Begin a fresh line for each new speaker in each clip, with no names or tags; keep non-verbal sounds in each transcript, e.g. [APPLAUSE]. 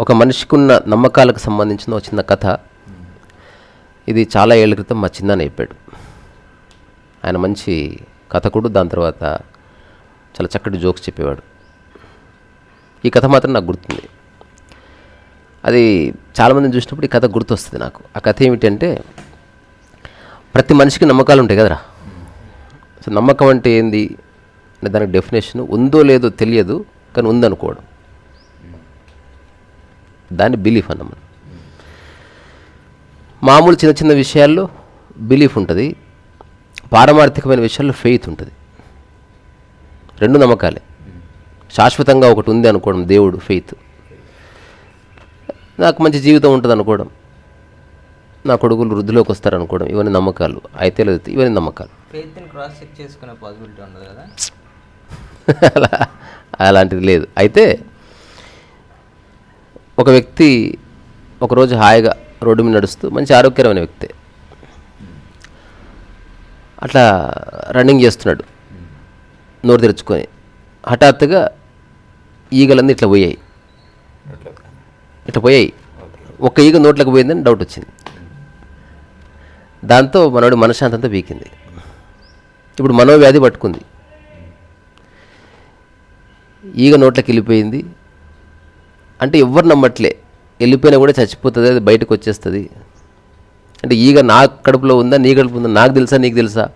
ఒక మనిషికి ఉన్న నమ్మకాలకు సంబంధించిన ఒక చిన్న కథ. ఇది చాలా ఏళ్ళ క్రితం మా చిన్న అయిపోయాడు ఆయన మంచి కథకుడు దాని తర్వాత చాలా చక్కటి జోక్స్ చెప్పేవాడు. ఈ కథ మాత్రం నాకు గుర్తుంది. అది చాలామంది చూసినప్పుడు ఈ కథ గుర్తొస్తుంది నాకు. ఆ కథ ఏమిటంటే ప్రతి మనిషికి నమ్మకాలు ఉంటాయి కదరా. సో నమ్మకం అంటే ఏంది? అంటే దానికి డెఫినేషన్ ఉందో లేదో తెలియదు కానీ ఉందనుకోవడం. దాన్ని బిలీఫ్ అన్నాం మనం. మామూలు చిన్న చిన్న విషయాల్లో బిలీఫ్ ఉంటుంది. పారమార్థికమైన విషయాల్లో ఫెయిత్ ఉంటుంది. రెండు నమ్మకాలే. శాశ్వతంగా ఒకటి ఉంది అనుకోవడం దేవుడు ఫెయిత్ నాకు మంచి జీవితం ఉంటుంది అనుకోవడం నా కొడుకులు వృద్ధిలోకి వస్తారు అనుకోవడం ఇవన్నీ నమ్మకాలు. అయితే లేదు ఇవన్నీ నమ్మకాలు.
ఫెయిత్ని క్రాస్ చెక్ చేసుకునే పాసిబిలిటీ ఉండదు కదా?
అలా అలాంటిది లేదు. అయితే ఒక వ్యక్తి ఒకరోజు హాయిగా రోడ్డు మీద నడుస్తూ మంచి ఆరోగ్యకరమైన వ్యక్తి. అట్లా రన్నింగ్ చేస్తున్నాడు. నోరు తెరుచుకొని. హఠాత్తుగా ఈగలన్నీ ఇట్లా పోయాయి. ఇట్లా పోయాయి. ఒక ఈగ నోట్లోకి పోయిందని డౌట్ వచ్చింది. దాంతో మనోడి మనశ్శాంతి అంతా వీకింది. ఇప్పుడు మనోవ్యాధి పట్టుకుంది. ఈగ నోట్లోకి వెళ్ళిపోయింది. అంటే ఎవరు నమ్మట్లే. వెళ్ళిపోయినా కూడా చచ్చిపోతుంది అది బయటకు వచ్చేస్తుంది. అంటే ఈగ నా కడుపులో ఉందా నీ కడుపు ఉందా? నాకు తెలుసా నీకు తెలుసా?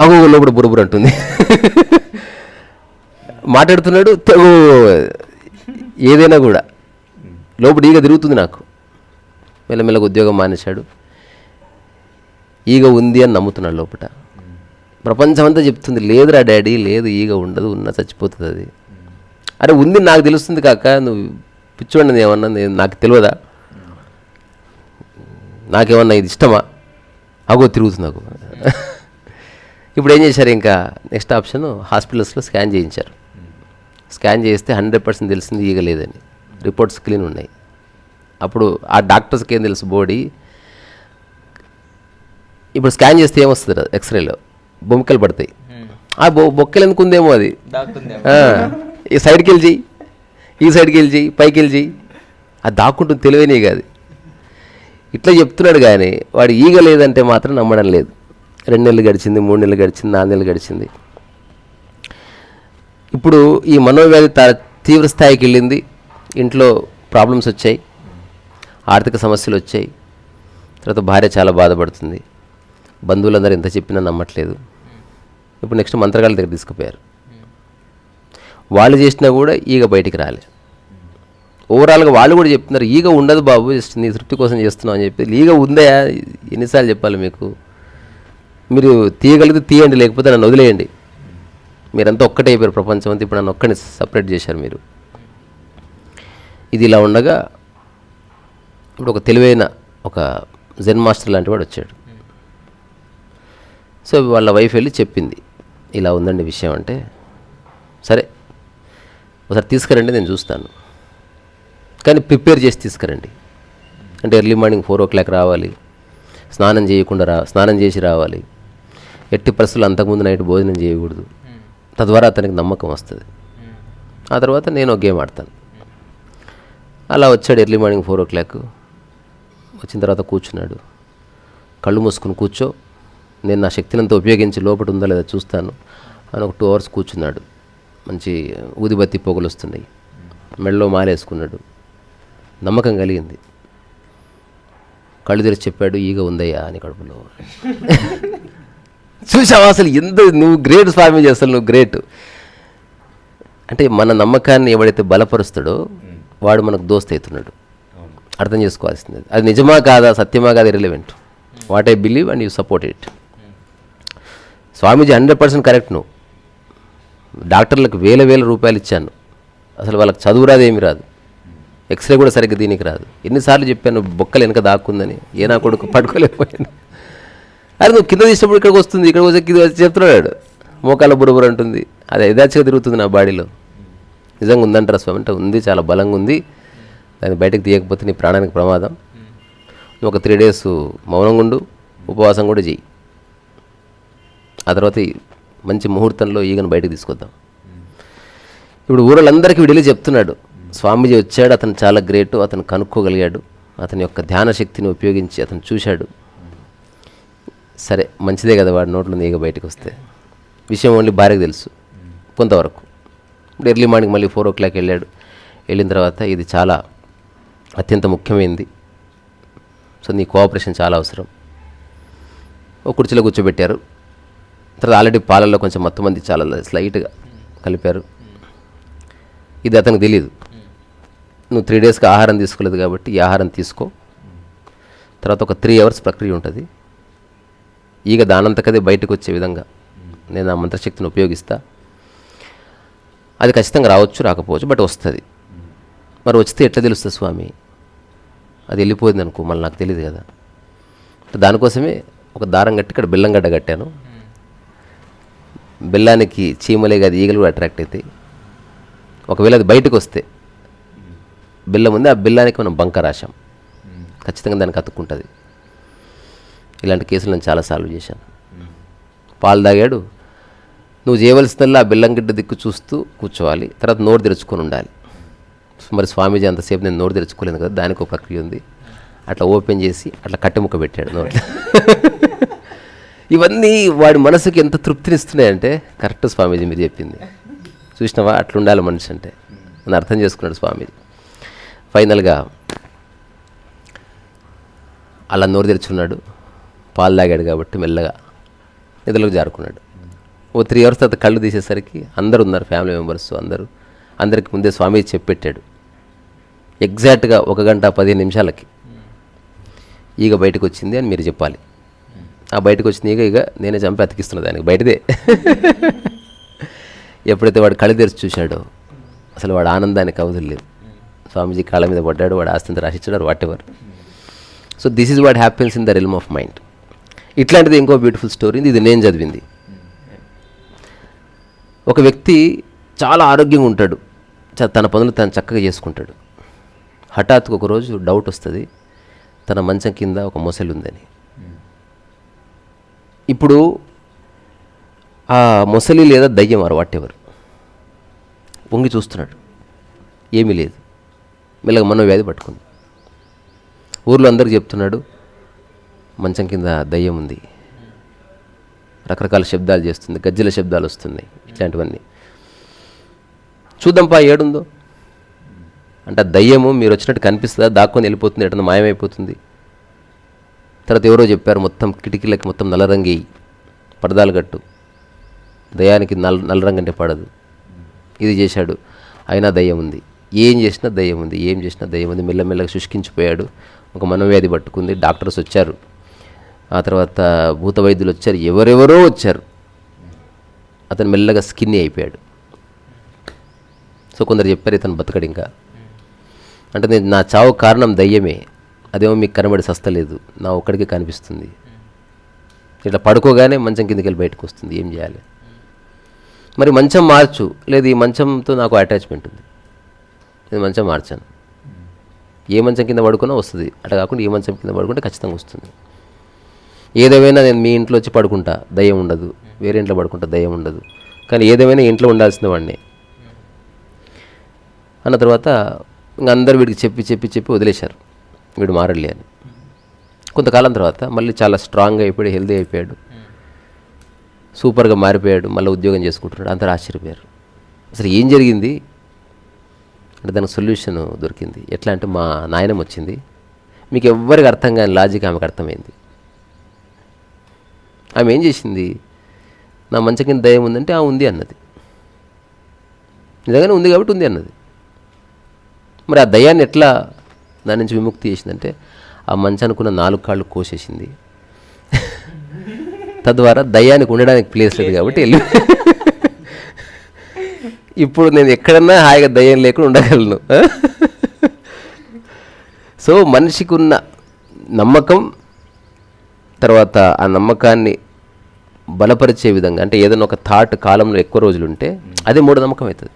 అగో లోపల బురబురు అంటుంది. మాట్లాడుతున్నాడు తె- ఏదైనా కూడా. లోపల ఈగ తిరుగుతుంది నాకు. మెల్లమెల్లగా ఉద్యోగం మానేశాడు. ఈగ ఉంది అని నమ్ముతున్నాడు లోపల ప్రపంచమంతా చెప్తుంది లేదురా డాడీ లేదు ఈగ ఉండదు ఉన్న చచ్చిపోతుంది అది. అరే ఉంది నాకు తెలుస్తుంది కాక నువ్వు పిచ్చోండి ఏమన్నా నేను- నాకు తెలియదా? నాకేమన్నా ఇది ఇష్టమా? అగో తిరుగుతుంది నాకు. ఇప్పుడు ఏం చేశారు ఇంకా? నెక్స్ట్ ఆప్షన్ హాస్పిటల్స్లో స్కాన్ చేయించారు. స్కాన్ చేస్తే హండ్రెడ్ పర్సెంట్ తెలిసింది ఈగ లేదని. రిపోర్ట్స్ క్లీన్ ఉన్నాయి. అప్పుడు ఆ డాక్టర్స్కి ఏం తెలుసు? బాడీ ఇప్పుడు స్కాన్ చేస్తే ఏమొస్తుంది? ఎక్స్రేలో బొమ్మకలు పడతాయి. ఆ బొ బొక్కలు ఎందుకు ఉందేమో అది? ఈ సైడ్కి వెళ్ళి ఈ సైడ్కి వెళ్ళి పైకి వెళ్ళి అది దాక్కుంటుంది తెలివైనవి కాదు. ఇట్లా చెప్తున్నాడు కానీ వాడు ఈగ లేదంటే మాత్రం నమ్మడం లేదు. రెండు నెలలు గడిచింది మూడు నెలలు గడిచింది నాలుగు నెలలు గడిచింది. ఇప్పుడు ఈ మనోవ్యాధి తీవ్ర స్థాయికి వెళ్ళింది. ఇంట్లో ప్రాబ్లమ్స్ వచ్చాయి. ఆర్థిక సమస్యలు వచ్చాయి. తర్వాత భార్య చాలా బాధపడుతుంది. బంధువులందరూ ఎంత చెప్పినా నమ్మట్లేదు. ఇప్పుడు నెక్స్ట్ మంత్రగాళ్ళ దగ్గర తీసుకుపోయారు. వాళ్ళు చేసినా కూడా ఈగ బయటికి రాలే. ఓవరాల్గా వాళ్ళు కూడా చెప్తున్నారు ఈగ ఉండదు బాబు జస్ట్ నీ తృప్తి కోసం చేస్తున్నావు అని చెప్పి. ఈగ ఉందా ఎన్నిసార్లు చెప్పాలి మీకు? మీరు తీయగలిగితే తీయండి లేకపోతే నన్ను వదిలేయండి. మీరంతా ఒక్కటే అయిపోయారు ప్రపంచం అంతా ఇప్పుడు నన్ను ఒక్కడిని సపరేట్ చేశారు మీరు. ఇది ఇలా ఉండగా ఇప్పుడు ఒక తెలివైన ఒక జెన్ మాస్టర్ లాంటి వాడు వచ్చాడు. సో వాళ్ళ వైఫ్ వెళ్ళి చెప్పింది ఇలా ఉందండి విషయం అంటే సరే ఒకసారి తీసుకురండి నేను చూస్తాను. కానీ ప్రిపేర్ చేసి తీసుకురండి. అంటే early morning four o'clock రావాలి స్నానం చేయకుండా రా స్నానం చేసి రావాలి. ఎట్టి పరిస్థితులు అంతకుముందు నైట్ భోజనం చేయకూడదు. తద్వారా అతనికి నమ్మకం వస్తుంది. ఆ తర్వాత నేను ఒక గేమ్ ఆడతాను. అలా వచ్చాడు early morning four o'clock. వచ్చిన తర్వాత కూర్చున్నాడు. కళ్ళు మూసుకుని కూర్చో. నేను నా శక్తినంతా ఉపయోగించి లోపల ఉందా లేదా చూస్తాను అని ఒక టూ అవర్స్ కూర్చున్నాడు. మంచి ఊదిబత్తి పొగలు వస్తున్నాయి. మెడలో మాలేసుకున్నాడు. నమ్మకం కలిగింది. కళ్ళు తెరిచి చెప్పాడు ఈగ ఉందయ్యా అని కడుపులో. [LAUGHS] చూసావా అసలు ఎంత నువ్వు గ్రేట్ స్వామి అసలు నువ్వు గ్రేట్ అంటే మన నమ్మకాన్ని ఎవడైతే బలపరుస్తాడో వాడు మనకు దోస్త్ అవుతున్నాడు. అర్థం చేసుకోవాల్సింది. అది నిజమా కాదా సత్యమా కాదా relevant what I believe and you support it Swamiji hundred percent correct నువ్వు. డాక్టర్లకు వేల వేల రూపాయలు ఇచ్చాను. అసలు వాళ్ళకి చదువు రాదు ఏమి రాదు. ఎక్స్రే కూడా సరిగ్గా దీనికి రాదు. ఎన్నిసార్లు చెప్పాను బొక్కలు వెనక దాక్కుందని. ఏ నా కొడుకు పట్టుకోలేకపోయాను అరే నువ్వు కింద తీసినప్పుడు ఇక్కడికి వస్తుంది ఇక్కడికి వచ్చి కింద వచ్చి చెప్తున్నాడు. మోకాల బురబుర అంటుంది. అది యథాచిగా తిరుగుతుంది నా బాడీలో. నిజంగా ఉందంటారా స్వామి? అంటే ఉంది చాలా బలంగా ఉంది. దాన్ని బయటకు తీయకపోతే నీ ప్రాణానికి ప్రమాదం. నువ్వు ఒక త్రీ డేస్ మౌనంగా ఉండు ఉపవాసం కూడా చెయ్యి. ఆ తర్వాత మంచి ముహూర్తంలో ఈగను బయటకు తీసుకొద్దాం. ఇప్పుడు ఊరలందరికీ విడిలి చెప్తున్నాడు స్వామీజీ వచ్చాడు అతను చాలా గ్రేటు అతను కనుక్కోగలిగాడు అతని యొక్క ధ్యాన శక్తిని ఉపయోగించి అతను చూశాడు. సరే మంచిదే కదా వాడి నోట్లో ఈగ బయటకు వస్తే. విషయం ఓన్లీ భార్యకు తెలుసు కొంతవరకు. ఇప్పుడు ఎర్లీ మార్నింగ్ మళ్ళీ ఫోర్ ఓ క్లాక్ వెళ్ళాడు. వెళ్ళిన తర్వాత ఇది చాలా అత్యంత ముఖ్యమైనది సో నీ కోఆపరేషన్ చాలా అవసరం. ఒక కుర్చీలో కూర్చోబెట్టారు. తర్వాత ఆల్రెడీ పాలల్లో కొంచెం మొత్తం మంది చాలా స్లైట్గా కలిపారు. ఇది అతనికి తెలియదు నువ్వు త్రీ డేస్కి ఆహారం తీసుకోలేదు కాబట్టి ఈ ఆహారం తీసుకో. తర్వాత ఒక త్రీ అవర్స్ ప్రక్రియ ఉంటుంది. ఈగ దానంతకదే బయటకు వచ్చే విధంగా నేను ఆ మంత్రశక్తిని ఉపయోగిస్తా. అది ఖచ్చితంగా రావచ్చు రాకపోవచ్చు బట్ వస్తుంది. మరి వస్తే ఎట్లా తెలుస్తుంది స్వామి? అది వెళ్ళిపోయింది అనుకో మళ్ళీ నాకు తెలియదు కదా. దానికోసమే ఒక దారం కట్టి ఇక్కడ బెల్లం గడ్డ కట్టాను. బెల్లానికి చీమలే కాదు ఈగలు కూడా అట్రాక్ట్ అవుతాయి ఒకవేళ అది బయటకు వస్తే బెల్లం ఉంది ఆ బెల్లానికి మనం బంక రాశాం. ఖచ్చితంగా దానికి అతుక్కుంటుంది. ఇలాంటి కేసులు నేను చాలా సాల్వ్ చేశాను. పాలు తాగాడు నువ్వు చేయవలసిందల్లా ఆ బెల్లం గిడ్డ దిక్కు చూస్తూ కూర్చోవాలి తర్వాత నోరు తెరుచుకొని ఉండాలి. మరి స్వామీజీ అంతసేపు నేను నోరు తెరుచుకోలేదు కదా దానికి ఒక ప్రక్రియ ఉంది. అట్లా ఓపెన్ చేసి అట్లా కట్టెముక్క పెట్టాడు నోట్లో. ఇవన్నీ వాడి మనసుకి ఎంత తృప్తినిస్తున్నాయంటే కరెక్ట్ స్వామీజీ మీరు చెప్పింది. చూసినావా? అట్లా ఉండాలి మనిషి అంటే. అని అర్థం చేసుకున్నాడు స్వామీజీ. ఫైనల్గా అలా నోరు తెరుచున్నాడు పాలు తాగాడు కాబట్టి మెల్లగా నిధులకు జారుకున్నాడు. ఓ త్రీ అవర్స్ తర్వాత కళ్ళు తీసేసరికి అందరు ఉన్నారు ఫ్యామిలీ మెంబర్స్ అందరూ. అందరికి ముందే స్వామీజీ చెప్పెట్టాడు ఎగ్జాక్ట్గా ఒక గంట పదిహేను నిమిషాలకి. ఈగ బయటకు వచ్చింది అని మీరు చెప్పాలి. ఆ బయటకు వచ్చిన ఈగ ఇక నేనే చంపి అతికిస్తున్నా దానికి బయటదే. ఎప్పుడైతే వాడు కళ్ళు తెరిచి చూశాడో అసలు వాడు ఆనందానికి అవధులు లేదు స్వామీజీ కాళ్ళ మీద పడ్డాడు వాడు ఆస్తింత రాసిచ్చాడు whatever. So this is what happens in the realm of mind. ఇట్లాంటిది ఇంకో బ్యూటిఫుల్ స్టోరీ ఇది నేను చదివింది. ఒక వ్యక్తి చాలా ఆరోగ్యంగా ఉంటాడు చ- తన పనులు తను చక్కగా చేసుకుంటాడు. హఠాత్తుకు ఒకరోజు డౌట్ వస్తుంది. తన మంచం కింద ఒక మొసలి ఉందని. ఇప్పుడు ఆ మొసలి లేదా దయ్యం వారు వాట్ ఎవర్ వంగి చూస్తున్నాడు. ఏమీ లేదు. మెల్లగా మనోవ్యాధి పట్టుకుంది. ఊర్లో అందరికి చెప్తున్నాడు మంచం కింద దయ్యం ఉంది. రకరకాల శబ్దాలు చేస్తుంది గజ్జల శబ్దాలు వస్తున్నాయి. ఇట్లాంటివన్నీ. చూద్దాంపా ఏడుందో. అంటే దయ్యము మీరు వచ్చినట్టు కనిపిస్తుందా? దాక్కుని వెళ్ళిపోతుంది ఎటన్నా మాయమైపోతుంది. తర్వాత ఎవరో చెప్పారు మొత్తం కిటికీలకి మొత్తం నల్లరంగి పడదాలు కట్టు. దయానికి నల్ల నల్లరంగు అంటే పడదు. ఇది చేశాడు. అయినా దయ్యం ఉంది. ఏం చేసినా దయ్యం ఉంది. ఏం చేసినా దయ్యం ఉంది. మెల్లమెల్లగా శుష్కించిపోయాడు. ఒక మనోవ్యాధి పట్టుకుంది. డాక్టర్స్ వచ్చారు. ఆ తర్వాత భూత వైద్యులు వచ్చారు. ఎవరెవరో వచ్చారు. అతను మెల్లగా స్కిన్నీ అయిపోయాడు. సో కొందరు చెప్పారు ఇతను బతకడు ఇంకా. అంటే నేను నా చావు కారణం దయ్యమే. అదేమో మీకు కనబడి సస్తలేదు నా ఒక్కడికే కనిపిస్తుంది. ఇట్లా పడుకోగానే మంచం కిందకి వెళ్ళి బయటకు వస్తుంది ఏం చేయాలి? మరి మంచం మార్చు. లేదు ఈ మంచంతో నాకు అటాచ్మెంట్ ఉంది. నేను మంచం మార్చాను. ఏ మంచం కింద పడుకున్నా వస్తుంది. అట్లా కాకుండా ఏ మంచం కింద పడుకుంటే ఖచ్చితంగా వస్తుంది. ఏదేమైనా నేను మీ ఇంట్లో వచ్చి పడుకుంటా. దయ్యం ఉండదు. వేరే ఇంట్లో పడుకుంటా. దయ్యం ఉండదు. కానీ ఏదేమైనా ఇంట్లో ఉండాల్సిన వాడిని. అన్న తర్వాత ఇంకా అందరు వీడికి చెప్పి చెప్పి చెప్పి వదిలేశారు. వీడు మారలే అని. కొంతకాలం తర్వాత మళ్ళీ చాలా స్ట్రాంగ్ అయిపోయాడు హెల్దీ అయిపోయాడు. సూపర్గా మారిపోయాడు మళ్ళీ ఉద్యోగం చేసుకుంటున్నాడు. అందరూ ఆశ్చర్యపోయారు. అసలు ఏం జరిగింది? అంటే దానికి సొల్యూషన్ దొరికింది. ఎట్లా అంటే మా నాయనం వచ్చింది. మీకు ఎవ్వరికి అర్థం కాని లాజిక్ ఆమెకు అర్థమైంది. ఆమె ఏం చేసింది? నా మంచి కింద దయం ఉందంటే ఆ ఉంది అన్నది. నిజంగానే ఉంది కాబట్టి ఉంది అన్నది. మరి ఆ దయాన్ని ఎట్లా దాని నుంచి విముక్తి చేసిందంటే ఆ మంచానుకున్న నాలుగు కాళ్ళు కోసేసింది. తద్వారా దయ్యానికి ఉండడానికి ప్లేస్ లేదు కాబట్టి వెళ్ళి ఇప్పుడు నేను ఎక్కడన్నా హాయిగా దయ్యం లేకుండా ఉండగలను. సో మనిషికి ఉన్న నమ్మకం తర్వాత ఆ నమ్మకాన్ని బలపరిచే విధంగా అంటే ఏదైనా ఒక థాట్ కాలంలో ఎక్కువ రోజులు ఉంటే అదే మూఢ నమ్మకం అవుతుంది.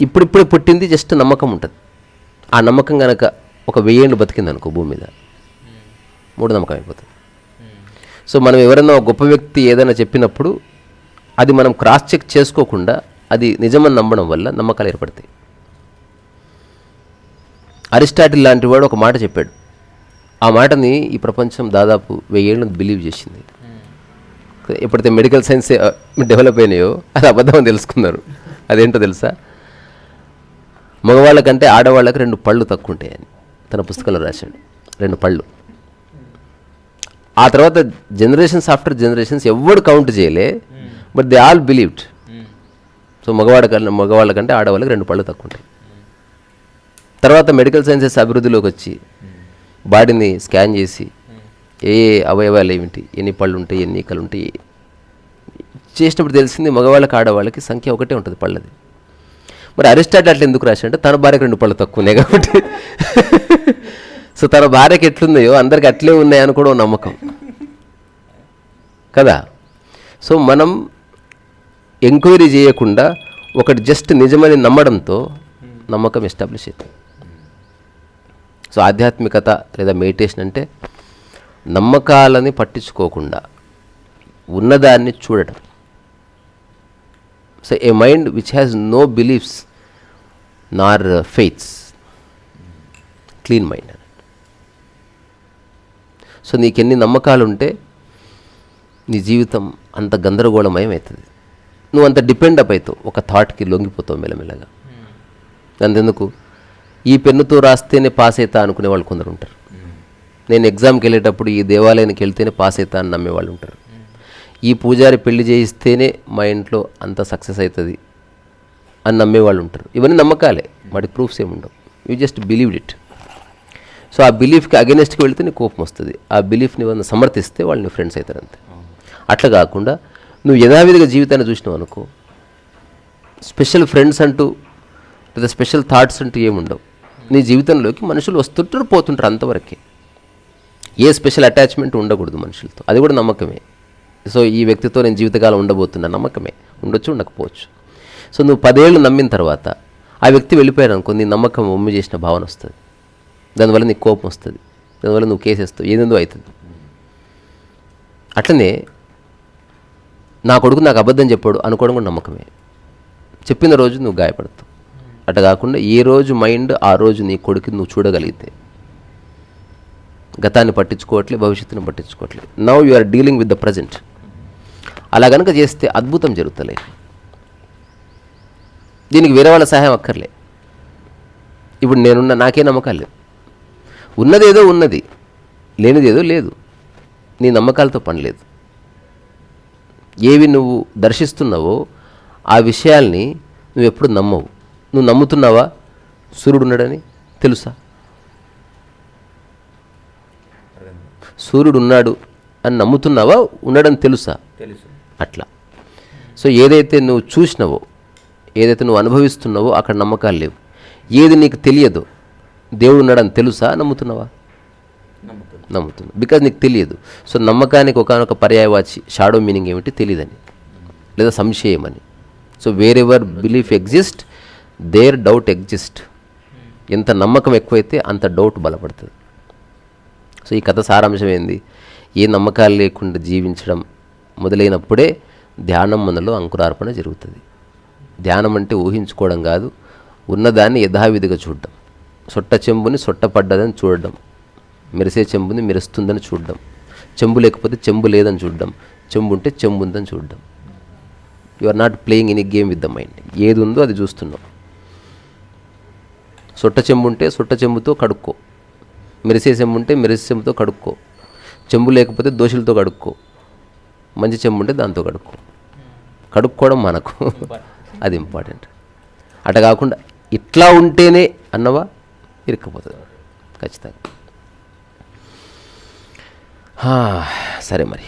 ఇప్పుడిప్పుడే పుట్టింది జస్ట్ నమ్మకం ఉంటుంది. ఆ నమ్మకం కనుక ఒక వెయ్యేళ్ళు బతికింది అనుకో భూమి మీద. మూఢనమ్మకం అయిపోతుంది. సో మనం ఎవరైనా ఒక గొప్ప వ్యక్తి ఏదైనా చెప్పినప్పుడు అది మనం క్రాస్ చెక్ చేసుకోకుండా అది నిజమని నమ్మడం వల్ల నమ్మకాలు ఏర్పడతాయి. అరిస్టాటిల్ లాంటి వాడు ఒక మాట చెప్పాడు. ఆ మాటని ఈ ప్రపంచం దాదాపు వెయ్యేళ్ళు బిలీవ్ చేసింది. ఎప్పుడైతే మెడికల్ సైన్స్ డెవలప్ అయినాయో అది అబద్ధం తెలుసుకున్నారు. అదేంటో తెలుసా? మగవాళ్ళకంటే ఆడవాళ్ళకి రెండు పళ్ళు తక్కువ ఉంటాయని తన పుస్తకంలో రాశాడు. రెండు పళ్ళు. ఆ తర్వాత జనరేషన్స్ ఆఫ్టర్ జనరేషన్స్ ఎవడు కౌంట్ చేయలే but they all believed so మగవాడ కన్నా ఆడవాళ్ళకి రెండు పళ్ళు తక్కువ ఉంటాయి తర్వాత మెడికల్ సైన్సెస్ అభివృద్ధిలోకి వచ్చి బాడీని స్కాన్ చేసి ఏ ఏ అవయవాలు ఏమిటి ఎన్ని పళ్ళు ఉంటాయి ఎన్ని ఈకలు ఉంటాయి చేసినప్పుడు తెలిసింది మగవాళ్ళకి ఆడవాళ్ళకి సంఖ్య ఒకటే ఉంటుంది పళ్ళది. మరి అరిస్టాటిల్ అట్లా ఎందుకు రాశాడంటే తన భార్యకు రెండు పళ్ళు తక్కువ ఉన్నాయి కాబట్టి. సో తన భార్యకి ఎట్లున్నాయో అందరికి అట్లే ఉన్నాయని కూడా నమ్మకం. కదా? సో మనం ఎంక్వైరీ చేయకుండా ఒకటి జస్ట్ నిజమని నమ్మడంతో నమ్మకం ఎస్టాబ్లిష్ అవుతుంది. సో ఆధ్యాత్మికత లేదా మెడిటేషన్ అంటే నమ్మకాలని పట్టించుకోకుండా ఉన్నదాన్ని చూడటం. So a mind which has no beliefs nor faiths clean mind అన్నట్టు సో నీకెన్ని నమ్మకాలు ఉంటే నీ జీవితం అంత గందరగోళమయం అవుతుంది. నువ్వు అంత డిపెండ్ అప్ అవుతావు. ఒక థాట్కి లొంగిపోతావు మెల్లమెల్లగా. అంతెందుకు? ఈ పెన్నుతో రాస్తేనే పాస్ అవుతా అనుకునే వాళ్ళు కొందరు ఉంటారు. నేను ఎగ్జామ్కి వెళ్ళేటప్పుడు ఈ దేవాలయానికి వెళ్తేనే పాస్ అవుతా అని నమ్మే వాళ్ళు ఉంటారు. ఈ పూజారి పెళ్ళి చేయిస్తేనే మా ఇంట్లో అంత సక్సెస్ అవుతుంది అని నమ్మే వాళ్ళు ఉంటారు. ఇవన్నీ నమ్మకాలే. వాటి ప్రూఫ్స్ ఏమి ఉండవు. You just believed it so ఆ బిలీఫ్కి అగెనెస్ట్కి వెళితే నీకు కోపం వస్తుంది. ఆ బిలీఫ్ని వాళ్ళు సమర్థిస్తే వాళ్ళు నీ ఫ్రెండ్స్ అవుతారు అంతే. అట్లా కాకుండా నువ్వు యథావిధిగా జీవితాన్ని చూసినావు అనుకో స్పెషల్ ఫ్రెండ్స్ అంటూ లేదా స్పెషల్ థాట్స్ అంటూ ఏముండవు నీ జీవితంలోకి మనుషులు వస్తుంటారు పోతుంటారు అంతవరకే. ఏ స్పెషల్ అటాచ్మెంట్ ఉండకూడదు మనుషులతో. అది కూడా నమ్మకమే. సో ఈ వ్యక్తితో నేను జీవితకాలం ఉండబోతున్నా నమ్మకమే. ఉండొచ్చు ఉండకపోవచ్చు. సో నువ్వు పదేళ్ళు నమ్మిన తర్వాత ఆ వ్యక్తి వెళ్ళిపోయారు అనుకో నీ నమ్మకం ఉమ్మి చేసిన భావన వస్తుంది. దానివల్ల నీకు కోపం వస్తుంది. దానివల్ల నువ్వు కేసేస్తావు ఏదేందో అవుతుంది. అట్లనే నా కొడుకు నాకు అబద్ధం చెప్పాడు అనుకోవడం కూడా నమ్మకమే. చెప్పిన రోజు నువ్వు గాయపడతావు. అట్లా కాకుండా ఏ రోజు మైండ్ ఆ రోజు నీ కొడుకు నువ్వు చూడగలిగితే. గతాన్ని పట్టించుకోవట్లే భవిష్యత్తుని పట్టించుకోవట్లే. Now you are dealing with the present అలా కనుక చేస్తే అద్భుతం జరుగుతలే. దీనికి వేరే వాళ్ళ సహాయం అక్కర్లే. ఇప్పుడు నేనున్న నాకే నమ్మకాలు లేవు. ఉన్నదేదో ఉన్నది లేనిదేదో లేదు. నీ నమ్మకాలతో పని లేదు. ఏవి నువ్వు దర్శిస్తున్నావో ఆ విషయాల్ని నువ్వు ఎప్పుడు నమ్మవు. నువ్వు నమ్ముతున్నావా? సూర్యుడు ఉన్నాడని తెలుసా? సూర్యుడు ఉన్నాడు అని నమ్ముతున్నావా? ఉన్నాడని తెలుసా?
తెలుసు.
అట్లా. సో ఏదైతే నువ్వు చూసినావో ఏదైతే నువ్వు అనుభవిస్తున్నావో అక్కడ నమ్మకాలు లేవు. ఏది నీకు తెలియదో దేవుడు ఉన్నాడని తెలుసా? నమ్ముతున్నావా? నమ్ముతున్నావు. బికాజ్ నీకు తెలియదు. సో నమ్మకానికి ఒకనొక పర్యాయవాచి షాడో మీనింగ్ ఏమిటి తెలియదని లేదా సంశయం అని so wherever belief exist there doubt exist ఎంత నమ్మకం ఎక్కువైతే అంత డౌట్ బలపడుతుంది. సో ఈ కథ సారాంశం ఏంది? ఏ నమ్మకాలు లేకుండా జీవించడం మొదలైనప్పుడే ధ్యానం మనలో అంకురార్పణ జరుగుతుంది. ధ్యానం అంటే ఊహించుకోవడం కాదు ఉన్నదాన్ని యథావిధిగా చూడడం. సొట్ట చెంబుని సొట్టపడ్డదని చూడడం. మెరిసే చెంబుని మెరుస్తుందని చూడడం. చెంబు లేకపోతే చెంబు లేదని చూడడం. చెంబు ఉంటే చెంబు ఉందని చూడడం. You are not playing any game with the mind ఏది ఉందో అది చూస్తున్నాం సొట్ట చెంబు ఉంటే సొట్ట చెంబుతో కడుక్కో. మెరిసే చెంబు ఉంటే మెరిసే చెంబుతో కడుక్కో. చెంబు లేకపోతే దోషులతో కడుక్కో. మంచి చెంబు ఉంటే దాంతో కడుక్కో. కడుక్కోవడం మనకు అది ఇంపార్టెంట్. అట కాకుండా ఇట్లా ఉంటేనే అన్నవా ఇరుక్కపోతుంది. ఖచ్చితంగా. సరే మరి.